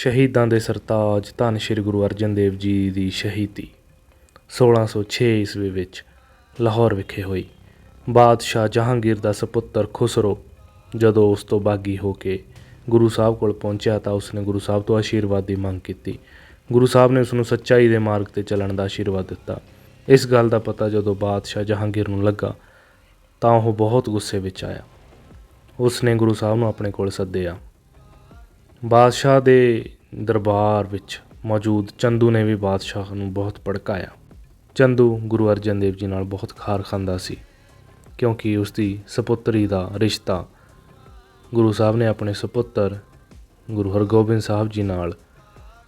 ਸ਼ਹੀਦਾਂ ਦੇ ਸਰਤਾਜ ਧੰਨ ਸ਼੍ਰੀ ਗੁਰੂ ਅਰਜਨ ਦੇਵ ਜੀ ਦੀ ਸ਼ਹੀਦੀ 1606 ਈਸਵੀ ਵਿੱਚ ਲਾਹੌਰ ਵਿਖੇ ਹੋਈ। ਬਾਦਸ਼ਾਹ ਜਹਾਂਗੀਰ ਦਾ ਸੁਪੁੱਤਰ ਖੁਸਰੋ ਜਦੋਂ ਉਸ ਤੋਂ ਬਾਗੀ ਹੋ ਕੇ ਗੁਰੂ ਸਾਹਿਬ ਕੋਲ ਪਹੁੰਚਿਆ ਤਾਂ ਉਸਨੇ ਗੁਰੂ ਸਾਹਿਬ ਤੋਂ ਆਸ਼ੀਰਵਾਦ ਦੀ ਮੰਗ ਕੀਤੀ। ਗੁਰੂ ਸਾਹਿਬ ਨੇ ਉਸ ਨੂੰ ਸੱਚਾਈ ਦੇ ਮਾਰਗ ਤੇ ਚੱਲਣ ਦਾ ਆਸ਼ੀਰਵਾਦ ਦਿੱਤਾ। ਇਸ ਗੱਲ ਦਾ ਪਤਾ ਜਦੋਂ ਬਾਦਸ਼ਾਹ ਜਹਾਂਗੀਰ ਨੂੰ ਲੱਗਾ, ਤਾਂ ਉਹ ਬਹੁਤ ਗੁੱਸੇ ਵਿੱਚ ਆਇਆ। ਉਸ ਨੇ ਗੁਰੂ ਸਾਹਿਬ ਨੂੰ ਆਪਣੇ ਕੋਲ ਸੱਦਿਆ। ਬਾਦਸ਼ਾਹ ਦੇ ਦਰਬਾਰ ਵਿੱਚ ਮੌਜੂਦ ਚੰਦੂ ਨੇ ਵੀ ਬਾਦਸ਼ਾਹ ਨੂੰ ਬਹੁਤ ਭੜਕਾਇਆ। ਚੰਦੂ ਗੁਰੂ ਅਰਜਨ ਦੇਵ ਜੀ ਨਾਲ ਬਹੁਤ ਖਾਰ ਖਾਂਦਾ ਸੀ, ਕਿਉਂਕਿ ਉਸ ਦੀ ਸੁਪੁੱਤਰੀ ਦਾ ਰਿਸ਼ਤਾ ਗੁਰੂ ਸਾਹਿਬ ਨੇ ਆਪਣੇ ਸੁਪੁੱਤਰ ਗੁਰੂ ਹਰਗੋਬਿੰਦ ਸਾਹਿਬ ਜੀ ਨਾਲ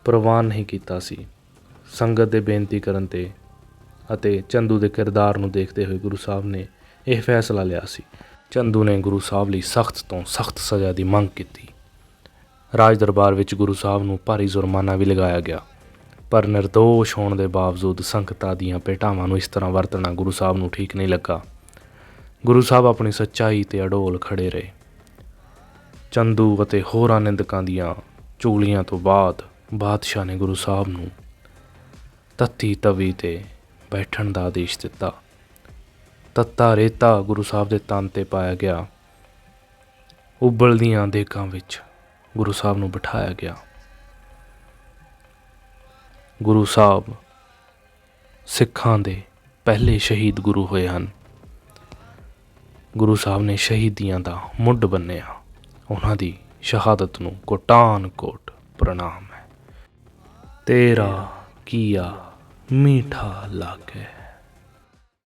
ਪ੍ਰਵਾਨ ਨਹੀਂ ਕੀਤਾ ਸੀ। ਸੰਗਤ ਦੇ ਬੇਨਤੀ ਕਰਨ ਤੇ ਅਤੇ ਚੰਦੂ ਦੇ ਕਿਰਦਾਰ ਨੂੰ ਦੇਖਦੇ ਹੋਏ ਗੁਰੂ ਸਾਹਿਬ ਨੇ ਇਹ ਫੈਸਲਾ ਲਿਆ ਸੀ। ਚੰਦੂ ਨੇ ਗੁਰੂ ਸਾਹਿਬ ਲਈ ਸਖਤ ਤੋਂ ਸਖਤ ਸਜ਼ਾ ਦੀ ਮੰਗ ਕੀਤੀ। ਰਾਜ ਦਰਬਾਰ ਵਿੱਚ ਗੁਰੂ ਸਾਹਿਬ ਨੂੰ ਭਾਰੀ ਜੁਰਮਾਨਾ ਵੀ ਲਗਾਇਆ ਗਿਆ। ਪਰ નિર્ਦੋਸ਼ ਹੋਣ ਦੇ ਬਾਵਜੂਦ ਸੰਗਤਾਂ ਦੀਆਂ ਭੇਟਾਵਾਂ ਨੂੰ ਇਸ ਤਰ੍ਹਾਂ ਵਰਤਣਾ ਗੁਰੂ ਸਾਹਿਬ ਨੂੰ ਠੀਕ ਨਹੀਂ ਲੱਗਾ। ਗੁਰੂ ਸਾਹਿਬ ਆਪਣੀ ਸੱਚਾਈ ਤੇ ਅਡੋਲ ਖੜੇ ਰਹੇ। ਚੰਦੂ ਅਤੇ ਹੋਰਾਂ ਨਿੰਦਕਾਂ ਦੀਆਂ ਚੁਗਲੀਆਂ ਤੋਂ ਬਾਅਦ ਬਾਦਸ਼ਾਹ ਨੇ ਗੁਰੂ ਸਾਹਿਬ ਨੂੰ ਤੱਤੀ ਤਵੀ ਤੇ ਬੈਠਣ ਦਾ ਆਦੇਸ਼ ਦਿੱਤਾ। ਤੱਤਾ ਰੇਤਾ ਗੁਰੂ ਸਾਹਿਬ ਦੇ ਤਨ ਤੇ ਪਾਇਆ ਗਿਆ। ਉਬਲਦੀਆਂ ਦੇਗਾਂ ਵਿੱਚ ਗੁਰੂ ਸਾਹਿਬ ਨੂੰ ਬਿਠਾਇਆ ਗਿਆ। ਗੁਰੂ ਸਾਹਿਬ ਸਿੱਖਾਂ ਦੇ ਪਹਿਲੇ ਸ਼ਹੀਦ ਗੁਰੂ ਹੋਏ ਹਨ। ਗੁਰੂ ਸਾਹਿਬ ਨੇ ਸ਼ਹੀਦੀਆਂ ਦਾ ਮੁੱਢ ਬੰਨਿਆ। ਉਹਨਾਂ ਦੀ ਸ਼ਹਾਦਤ ਨੂੰ ਕੋਟਾਨ ਕੋਟ ਪ੍ਰਣਾਮ ਹੈ। ਤੇਰਾ ਕੀਆ ਮੀਠਾ ਲਾਗੇ।